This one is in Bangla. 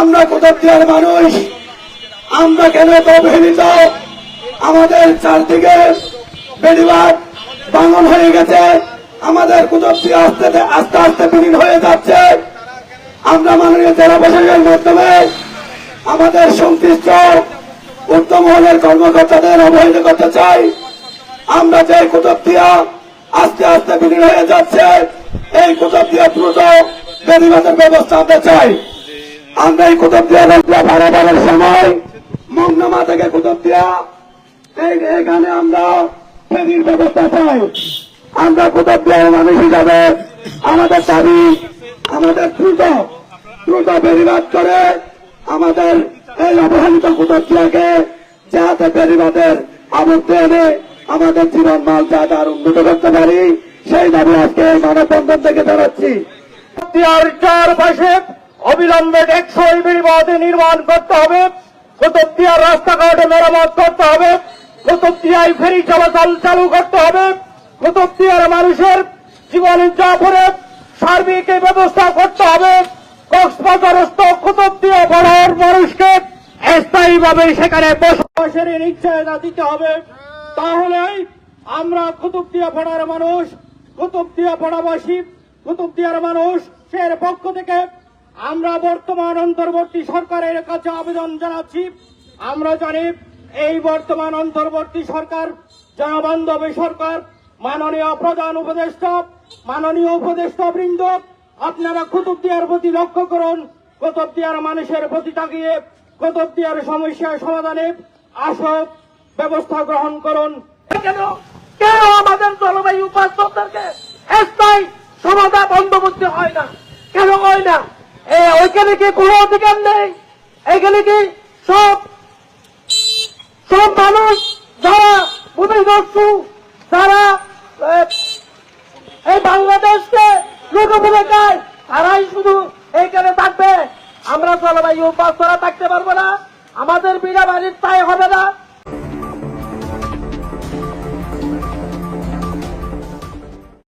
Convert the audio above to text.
আমরা কুতুবদিয়ার মানুষ? আমরা কেন অবহেলিত আমাদের চারদিকে বেড়িবাদ বাঙন হয়ে গেছে। আমাদের কুতুবদিয়া আস্তে আস্তে আস্তে বিলীন হয়ে যাচ্ছে। আমরা মাননীয় জেলা প্রশাসনের মাধ্যমে আমাদের সংশ্লিষ্ট উত্তম মহলের কর্মকর্তাদের অবহিত করতে চাই। আমরা যে কুতুবদিয়া আস্তে আস্তে বিলীন হয়ে যাচ্ছে, এই কুতুবদিয়া দ্রুত বেড়িবাদের ব্যবস্থা আমরা চাই। আমরা এই কুতুবদিয়া নদীয়া বাড়াবাড়ার সময় মংনামা থেকে কুতুবদিয়া। এখানে আমরা ফেরির ব্যবস্থা চাই। আমরা কুতুবদিয়ার মানুষ হিসাবে আমাদের দাবি, আমাদের দ্রুত দ্রুত বেরিবাদ করে আমাদের এই অবহেলিত কুতুবদিয়াকে যাতে বেরিবাদের আবদ্ধ এনে আমাদের জীবন মাল যাতে আর উন্নত করতে পারি, সেই দাবি আজকে মানববন্ধন থেকে জানাচ্ছি। চারপাশে অবিলম্বে টেকসই বিবাদে নির্মাণ করতে হবে। কুতুবদিয়ার রাস্তাঘাটে মেরামত করতে হবে। কুতুবদিয়ায় ফেরি চলাচল চালু করতে হবে। কুতুবদিয়ার মানুষের জীবন যাপনে সার্বিক ব্যবস্থা করতে হবে। কক্সবাজারস্থ কুতুবদিয়া বড়ার মানুষকে স্থায়ীভাবে সেখানে বসবাসের নিশ্চয়তা দিতে হবে। তাহলেই আমরা কুতুবদিয়া পড়ার মানুষ কুতুবদিয়া পড়াবাসী কুতুবদিয়ার মানুষ এর পক্ষ থেকে আমরা বর্তমান অন্তর্বর্তী সরকারের কাছে আবেদন জানাচ্ছি। আমরা জানি এই বর্তমান অন্তর্বর্তী সরকার জনবান্ধবী সরকার, মাননীয় প্রধান উপদেষ্টা, মাননীয় উপদেষ্টা বৃন্দ, আপনারা কুতুবদিয়ার প্রতি লক্ষ্য করুন। কুতুবদিয়ার মানুষের প্রতি তাকিয়ে কুতুবদিয়ার সমস্যার সমাধানে আসক, ব্যবস্থা গ্রহণ করুন। কেন? আমাদের জলবায়ু বাস্তবদেরকে স্থায়ী সমাধান বন্ধ করতে হয় না? কেন হয় না? ওইখানে কি কোনো অধিকার নেই? এখানে কি সব সব মানুষ যারা ভূমিদস্যু যারা এই বাংলাদেশকে লোকভূমি খায় তারাই শুধু এইখানে থাকবে। আমরা জলবায়ু বাস্তরা থাকতে পারব না। আমাদের বিনা বাড়ির তাই হবে না।